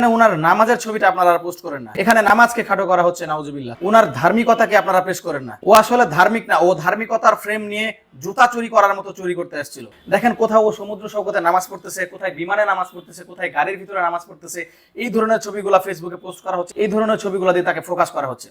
মানে নামাজের ছবিটা আপনারা পোস্ট করেন না। এখানে নামাজকে খাটো করা হচ্ছে, নাউজুবিল্লাহ। ধার্মিকতাকে আপনারা পেশ করেন না। ও আসলে ধার্মিক না, ও ধার্মিকতার ফ্রেম নিয়ে জুতা চুরি করার মতো চুরি করতে আসছিল দেখেন কোথাও ও সমুদ্র সৈকতে নামাজ পড়তেছে, কোথায় বিমানে নামাজ পড়তেছে, কোথায় গাড়ির ভিতরে নামাজ পড়তেছে, এই ধরনের ছবিগুলো ফেসবুকে পোস্ট করা হচ্ছে, এই ধরনের ছবিগুলো দিয়ে তাকে ফোকাস করা হচ্ছে।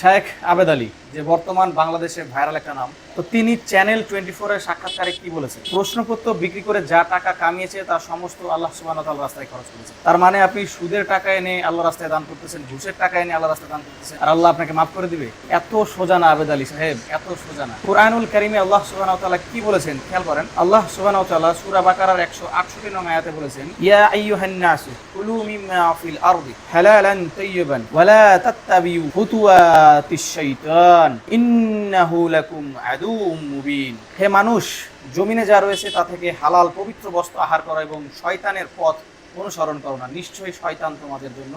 শেখ আবেদ আলী, যে বর্তমান বাংলাদেশে ভাইরাল একটা নাম তো তিনি চ্যানেল টোয়েন্টি ফোরের সাক্ষাৎকারে কি বলেছেন? প্রশ্নপত্র বিক্রি করে যা টাকা কামিয়েছে, তার সমস্ত আল্লাহ সুবাহ রাস্তায় খরচ করেছে তার মানে আপনি সুদের টাকা এনে আল্লাহ রাস্তায় দান করতেছেন, ঘুষের টাকা এনে আল্লাহ রাস্তায় দান করতেছেন। আর আল্লাহ আপনাকে মাফ করে দিবে? এত সোজা না, আবেদ আলী সাহেব, এত সোজা না। কোরআনুল কারিমে আল্লাহ সুবাহ কি বলেছেন? খেয়াল করেন, আল্লাহ সুবাহ সূরা বাকারার 168 নং আয়াতে বলেছেন, ইয়া আইয়ুহান নাসু কুলু মিম্মা ফিল আরদি হালালান তাইয়িবান ওয়ালা তাত্তাবিউ খুতুওয়াতিশ শাইতান, ইন্নাহু লাকুম আদুউম মুবিন। হে মানুষ, জমিনে যা রয়েছে তা থেকে হালাল পবিত্র বস্ত্র আহার করা এবং শয়তানের পথ অনুসরণ করো না। নিশ্চয়ই শয়তান তোমাদের জন্য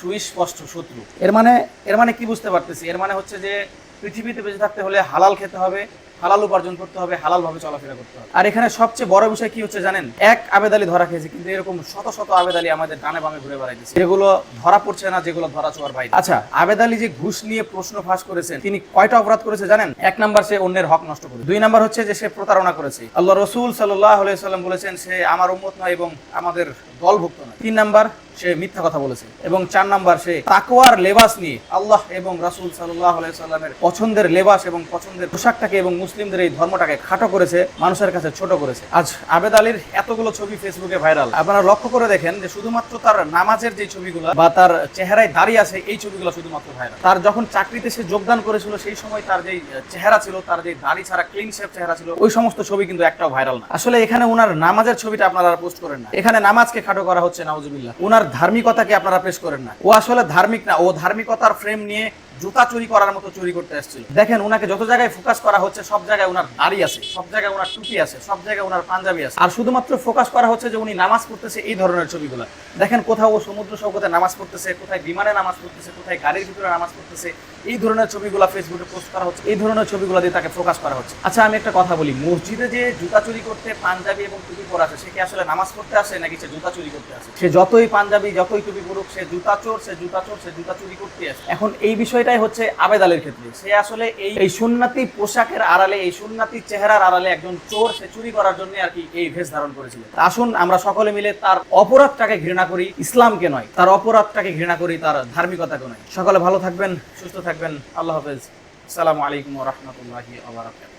সুস্পষ্ট শত্রু। এর মানে এর মানে কি বুঝতে পারতেছি? এর মানে হচ্ছে যে পৃথিবীতে বেঁচে থাকতে হলে হালাল খেতে হবে, হালাল উপার্জন করতে হবে হালাল ভাবে চলাফেরা করতে হবে। আর এখানে সবচেয়ে বড় বিষয় কি হচ্ছে জানেন? এক আবেদালি ধরা খেয়েছে, কিন্তু এরকম শত শত আবেদালি আমাদের ডানে বামে ঘুরে বেড়াইতেছে যেগুলো ধরা পড়ছে না, যেগুলো ধরা ছোঁয়ার বাইরে। আচ্ছা আবেদালি যে ঘুষ নিয়ে প্রশ্ন ফাঁস করেছেন, তিনি কয়টা অপরাধ করেছে জানেন? এক নাম্বার সে অন্যের হক নষ্ট করে দুই নাম্বার হচ্ছে যে সে প্রতারণা করেছে। আল্লাহ রসুল সাল্লাহ সাল্লাম বলেছেন, সে আমার উম্মত নয় এবং আমাদের দলভুক্ত নয়। তিন নাম্বার সে মিথ্যা কথা বলেছে এবং চার নাম্বার সে তাকওয়ার লেবাস নিয়ে আল্লাহ এবং রাসূল সাল্লাহ সাল্লামের পছন্দের লেবাস এবং পছন্দের পোশাকটাকে এবং মুসলিমদের এই ধর্মটাকে খাটো করেছে, মানুষের কাছে ছোট করেছে। আজ আবেদ আলীর এতগুলো ছবি ফেসবুকে ভাইরাল। আপনারা লক্ষ্য করে দেখেন যে শুধুমাত্র তার নামাজের যে ছবিগুলো বা তার চেহারায় দাঁড়িয়ে আছে, এই ছবিগুলো শুধুমাত্র ভাইরাল। তার যখন চাকরিতে সে যোগদান করেছিল, সেই সময় তার যে চেহারা ছিল, তার যে দাড়ি ছাড়া ক্লিন শেপ চেহারা ছিল, ওই সমস্ত ছবি কিন্তু একটাও ভাইরাল না। আসলে এখানে উনার নামাজের ছবিটা আপনারা পোস্ট করেন না। এখানে নামাজকে খাটো করা হচ্ছে, নাউজুবিল্লাহ। উনার ধার্মিকতাকে আপনারা পেশ করেন না। ও আসলে ধার্মিক না, ও ধার্মিকতার ফ্রেম নিয়ে জুতা চুরি করার মতো চুরি করতে আসছিল দেখেন ওনাকে যত জায়গায় ফোকাস করা হচ্ছে, সব জায়গায় ওনার দাড়ি আছে, সব জায়গায় ওনার টুপি আছে, সব জায়গায় ওনার পাঞ্জাবি আছে। আর শুধুমাত্র ফোকাস করা হচ্ছে যে উনি নামাজ পড়তেছে এই ধরনের ছবিগুলো। দেখেন কোথাও ও সমুদ্র সৈকতে নামাজ পড়তেছে, কোথায় বিমানে নামাজ পড়তেছে, কোথায় গাড়ির ভিতরে নামাজ পড়তেছে, এই ধরনের ছবিগুলো ফেসবুকে পোস্ট করা হচ্ছে, এই ধরনের ছবিগুলো দিয়ে তাকে ফোকাস করা হচ্ছে। আচ্ছা আমি একটা কথা বলি, মসজিদে যে জুতা চুরি করতে পাঞ্জাবি এবং টুপি পরা আছে, সে কি আসলে নামাজ পড়তে আসে নাকি সে জুতা চুরি করতে আসে? সে যতই পাঞ্জাবি, যতই টুপি পড়ুক, সে জুতা চোর, সে জুতা চোর, সে জুতা চুরি করতে আসে। এখন এই বিষয়টাই হচ্ছে আবেদ আলীর ক্ষেত্রে। সে আসলে এই এই সুন্নাতি পোশাকের আড়ালে, এই সুন্নাতি চেহারার আড়ালে একজন চোর, সে চুরি করার জন্য আর কি এই ভেষ ধারণ করেছিল। আসুন, আমরা সকলে মিলে তার অপরাধটাকে ঘৃণা করি, ইসলামকে নয়, তার অপরাধটাকে ঘৃণা করি, তার ধার্মিকতাকে নয়। সকলে ভালো থাকবেন, সুস্থ থাকবেন। আল্লাহ হাফেজ। আসসালামু আলাইকুম রহমতুল্লাহি আবরাকাত